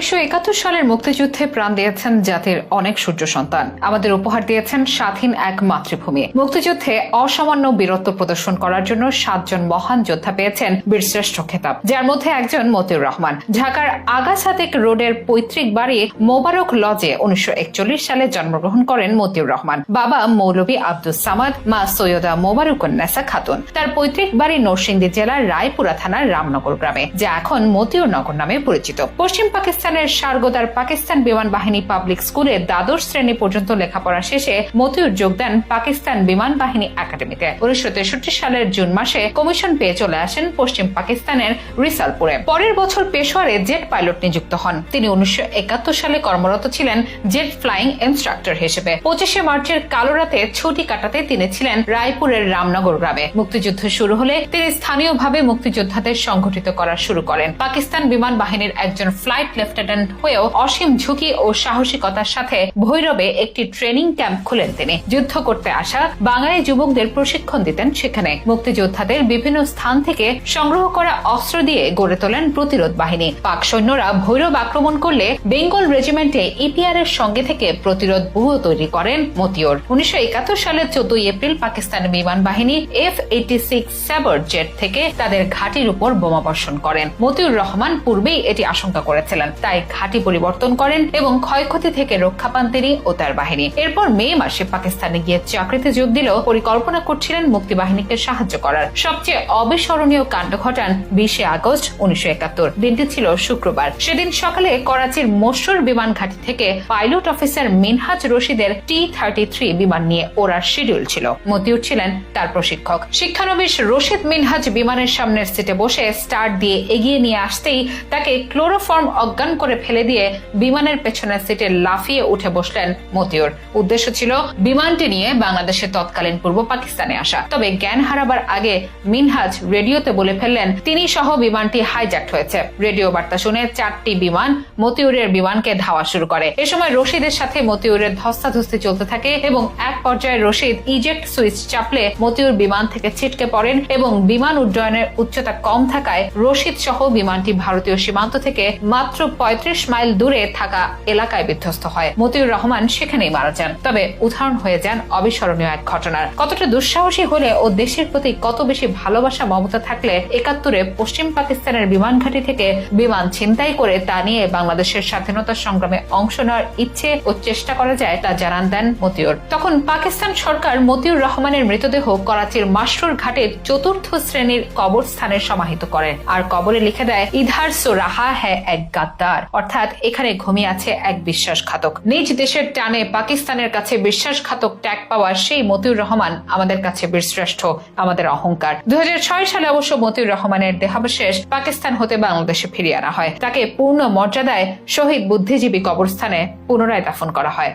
উনিশশো একাত্তর সালের মুক্তিযুদ্ধে প্রাণ দিয়েছেন জাতির অনেক সূর্য সন্তান। আমাদের উপহার দিয়েছেন স্বাধীন এক মাতৃভূমি। মুক্তিযুদ্ধে অসামান্য বীরত্ব প্রদর্শন করার জন্য সাতজন মহান যোদ্ধা পেয়েছেন বীরশ্রেষ্ঠ খেতাব, যার মধ্যে একজন মতিউর রহমান। ঢাকার আগাছাতেক রোডের পৈতৃক বাড়ি মোবারক লজে উনিশশো একচল্লিশ সালে জন্মগ্রহণ করেন মতিউর রহমান। বাবা মৌলভী আব্দুস সামাদ, মা সৈয়দা মোবারকুন্নেসা খাতুন। তার পৈতৃক বাড়ি নরসিংদী জেলার রায়পুরা থানার রামনগর গ্রামে, যা এখন মতিউর নগর নামে পরিচিত। পশ্চিম পাকিস্তানের সারগোদার পাকিস্তান বিমান বাহিনী পাবলিক স্কুলে দ্বাদশ শ্রেণি পর্যন্ত লেখাপড়া শেষে মতিউর যোগ দেন পাকিস্তান বিমান বাহিনী একাডেমিতে উনিশশো তেষট্টি সালের জুন মাসে কমিশন পেয়ে চলে আসেন পশ্চিম পাকিস্তানের রিসালপুরে। পরের বছর পেশোয়ারে জেট পাইলট নিযুক্ত হন। তিনি উনিশশো একাত্তর সালে কর্মরত ছিলেন জেট ফ্লাইং ইনস্ট্রাক্টর হিসেবে। পঁচিশে মার্চের কালো রাতে ছুটি কাটাতে তিনি ছিলেন রায়পুরের রামনগর গ্রামে। মুক্তিযুদ্ধ শুরু হলে তিনি স্থানীয়ভাবে মুক্তিযোদ্ধাদের সংগঠিত করা শুরু করেন। পাকিস্তান বিমান বাহিনীর একজন ফ্লাইট লেফটেন্যান্ট হয়েও অসীম ঝুঁকি ও সাহসিকতার সাথে ভৈরবে একটি ট্রেনিং ক্যাম্প খুলেন তিনি। যুদ্ধ করতে আসা বাঙালি যুবকদের প্রশিক্ষণ দিতেন সেখানে। মুক্তিযোদ্ধাদের বিভিন্ন স্থান থেকে সংগ্রহ করা অস্ত্র দিয়ে গড়ে তোলেন প্রতিরোধ বাহিনী। পাক সৈন্যরা ভৈরব আক্রমণ করলে বেঙ্গল রেজিমেন্টে ইপিআর এর সঙ্গে থেকে প্রতিরোধ ব্যুহ তৈরি করেন মতিউর। উনিশশো সালের চোদ্দই এপ্রিল পাকিস্তান বিমান বাহিনী F eighty six Sabre jet থেকে তাদের ঘাঁটির উপর বোমা বর্ষণ করেন। মতিউর রহমান পূর্বেই এটি আশঙ্কা করেছিলেন। তাই ঘাঁটি পরিবর্তন করেন এবং ক্ষয়ক্ষতি থেকে রক্ষা পান তিনি ও তার বাহিনী। এরপর মে মাসে পাকিস্তানে গিয়ে চাকরিতে যোগ দিলেও পরিকল্পনা করছিলেন মুক্তিবাহিনীকে সাহায্য করার। সবচেয়ে অবিস্মরণীয় কাণ্ড ঘটান বিশে আগস্ট উনিশশো একাত্তর। দিনটি ছিল শুক্রবার। সেদিন সকালে করাচির মশুর বিমান ঘাঁটি থেকে পাইলট অফিসার মিনহাজ রশিদের টি থার্টি থ্রি বিমান নিয়ে ওড়ার শিডিউল ছিল। মতিউর ছিলেন তার প্রশিক্ষক। শিক্ষানবিশ রশিদ মিনহাজ বিমানের সামনের সিটে বসে স্টার্ট দিয়ে এগিয়ে নিয়ে আসতেই তাকে ক্লোরোফর্ম অজ্ঞান করে ফেলে দিয়ে বিমানের পেছনের সিটে লাফিয়ে উঠে বসলেন মতিউর। উদ্দেশ্য ছিল বিমানটি নিয়ে বাংলাদেশে তৎকালীন পূর্ব পাকিস্তানে আসা। তবে জ্ঞান হারাবার আগে মিনহাজ রেডিওতে বলে ফেললেন, তিনি সহ বিমানটি হাইজ্যাক্ট হয়েছে। রেডিও বার্তা শুনে চারটি বিমান মতিউরের বিমানকে ধাওয়া শুরু করে। এ সময় রশিদের সাথে মতিউরের ধস্তাধস্তি চলতে থাকে এবং এক পর্যায়ে রশিদ ইজেক্ট সুইচ চাপলে মতিউর বিমান থেকে ছিটকে পড়েন এবং বিমান উড্ডয়নের উচ্চতা কম থাকায় রশিদ সহ বিমানটি ভারতীয় সীমান্ত থেকে মাত্র পঁয়ত্রিশ মাইল দূরে থাকা এলাকায় বিধ্বস্ত হয়। মতিউর রহমান সেখানেই মারা যান। তবে উদাহরণ হয়ে যান অবিস্মরণীয় এক ঘটনার। কতটা দুঃসাহসী হলে ও দেশের প্রতি কত বেশি ভালোবাসা, মমতা থাকলে একাত্তরে পশ্চিম পাকিস্তানের বিমান ঘাঁটি থেকে বিমান ছিনতাই করে তা নিয়ে বাংলাদেশের স্বাধীনতা সংগ্রামে অংশ নেওয়ার ইচ্ছে ও চেষ্টা করা যায় তা জানান দেন মতিউর। তখন পাকিস্তান সরকার মতিউর রহমানের মৃতদেহ করাচির মাসরুর ঘাটের চতুর্থ শ্রেণির কবরস্থানে সমাহিত করেন আর কবরে লিখে দেয়, ইধার সো রাহা হ্যায় এক গাদ্দার অর্থাৎ এখানে ঘুমিয়ে আছে এক বিশ্বাসঘাতক। নিজ দেশের টানে পাকিস্তানের কাছে বিশ্বাসঘাতক ট্যাগ পাওয়া সেই মতিউর রহমান আমাদের কাছে বীরশ্রেষ্ঠ, আমাদের অহংকার। দু হাজার ছয় সালে অবশ্য মতিউর রহমানের দেহাবশেষ পাকিস্তান হতে বাংলাদেশে ফিরিয়ে আনা হয়। তাকে পূর্ণ মর্যাদায় শহীদ বুদ্ধিজীবী কবরস্থানে পুনরায় দাফন করা হয়।